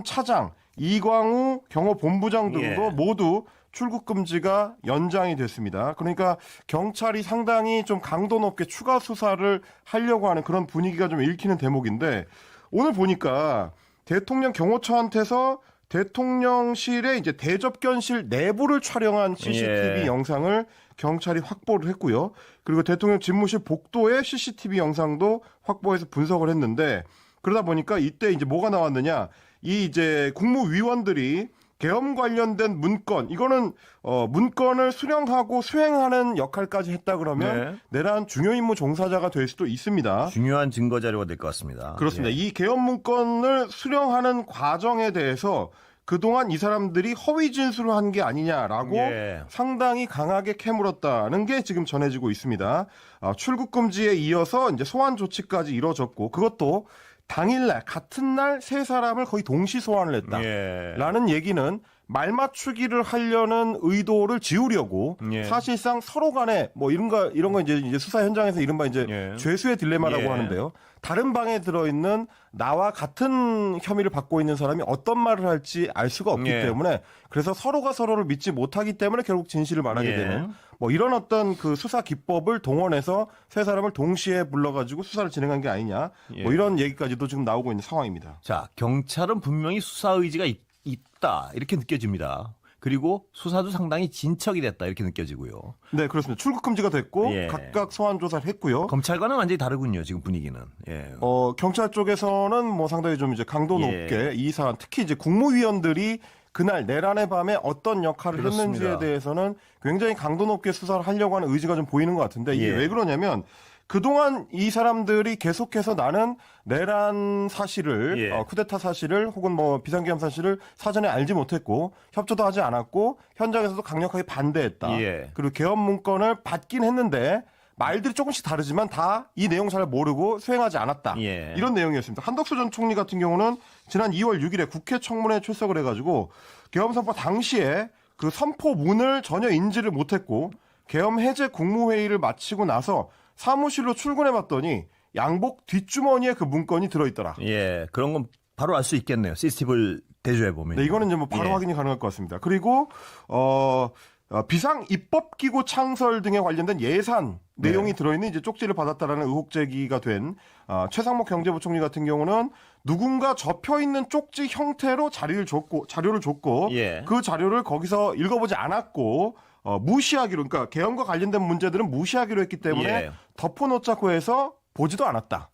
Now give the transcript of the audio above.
전 차장, 이광우 경호본부장 등도 예. 모두 출국 금지가 연장이 됐습니다. 그러니까 경찰이 상당히 좀 강도 높게 추가 수사를 하려고 하는 그런 분위기가 좀 읽히는 대목인데 오늘 보니까 대통령 경호처한테서 대통령실의 이제 대접견실 내부를 촬영한 CCTV 예. 영상을 경찰이 확보를 했고요. 그리고 대통령 집무실 복도의 CCTV 영상도 확보해서 분석을 했는데 그러다 보니까 이때 이제 뭐가 나왔느냐 이 이제 국무위원들이 계엄 관련된 문건 이거는 어 문건을 수령하고 수행하는 역할까지 했다 그러면 내란 중요 임무 종사자가 될 수도 있습니다. 중요한 증거 자료가 될 것 같습니다. 그렇습니다. 예. 이 계엄 문건을 수령하는 과정에 대해서 그동안 이 사람들이 허위 진술을 한 게 아니냐라고 예. 상당히 강하게 캐물었다는 게 지금 전해지고 있습니다. 아, 출국 금지에 이어서 이제 소환 조치까지 이뤄졌고 그것도 당일날 같은 날 세 사람을 거의 동시 소환을 했다. 예. 라는 얘기는 말 맞추기를 하려는 의도를 지우려고 예. 사실상 서로 간에 뭐 이런 거 이런 거 이제 이제 수사 현장에서 이른바 이제 예. 죄수의 딜레마라고 예. 하는데요. 다른 방에 들어 있는 나와 같은 혐의를 받고 있는 사람이 어떤 말을 할지 알 수가 없기 예. 때문에 그래서 서로가 서로를 믿지 못하기 때문에 결국 진실을 말하게 예. 되는 뭐 이런 어떤 그 수사 기법을 동원해서 세 사람을 동시에 불러가지고 수사를 진행한 게 아니냐 예. 뭐 이런 얘기까지도 지금 나오고 있는 상황입니다. 자, 경찰은 분명히 수사 의지가 있, 있다. 이렇게 느껴집니다. 그리고 수사도 상당히 진척이 됐다. 이렇게 느껴지고요. 네, 그렇습니다. 출국 금지가 됐고 예. 각각 소환 조사를 했고요. 검찰과는 완전히 다르군요. 지금 분위기는. 예. 어, 경찰 쪽에서는 뭐 상당히 좀 이제 강도 예. 높게 이 사안 특히 이제 국무위원들이 그날 내란의 밤에 어떤 역할을 그렇습니다. 했는지에 대해서는 굉장히 강도 높게 수사를 하려고 하는 의지가 좀 보이는 것 같은데 이게 예. 왜 그러냐면 그동안 이 사람들이 계속해서 나는 내란 사실을 예. 어, 쿠데타 사실을 혹은 뭐 비상계엄 사실을 사전에 알지 못했고 협조도 하지 않았고 현장에서도 강력하게 반대했다. 예. 그리고 계엄 문건을 받긴 했는데 말들이 조금씩 다르지만 다 이 내용 잘 모르고 수행하지 않았다. 예. 이런 내용이었습니다. 한덕수 전 총리 같은 경우는 지난 2월 6일에 국회 청문회에 출석을 해가지고 계엄 선포 당시에 그 선포문을 전혀 인지를 못했고 계엄 해제 국무회의를 마치고 나서 사무실로 출근해 봤더니 양복 뒷주머니에 그 문건이 들어있더라. 예. 그런 건 바로 알 수 있겠네요. CCTV를 대조해 보면. 네, 이거는 이제 뭐 바로 예. 확인이 가능할 것 같습니다. 그리고 어, 어, 비상 입법 기구 창설 등에 관련된 예산 네. 내용이 들어있는 이제 쪽지를 받았다라는 의혹 제기가 된 어, 최상목 경제부총리 같은 경우는 누군가 접혀 있는 쪽지 형태로 자료를 줬고 자료를 줬고 예. 그 자료를 거기서 읽어보지 않았고 어, 무시하기로 그러니까 개헌과 관련된 문제들은 무시하기로 했기 때문에 예. 덮어놓자고 해서 보지도 않았다.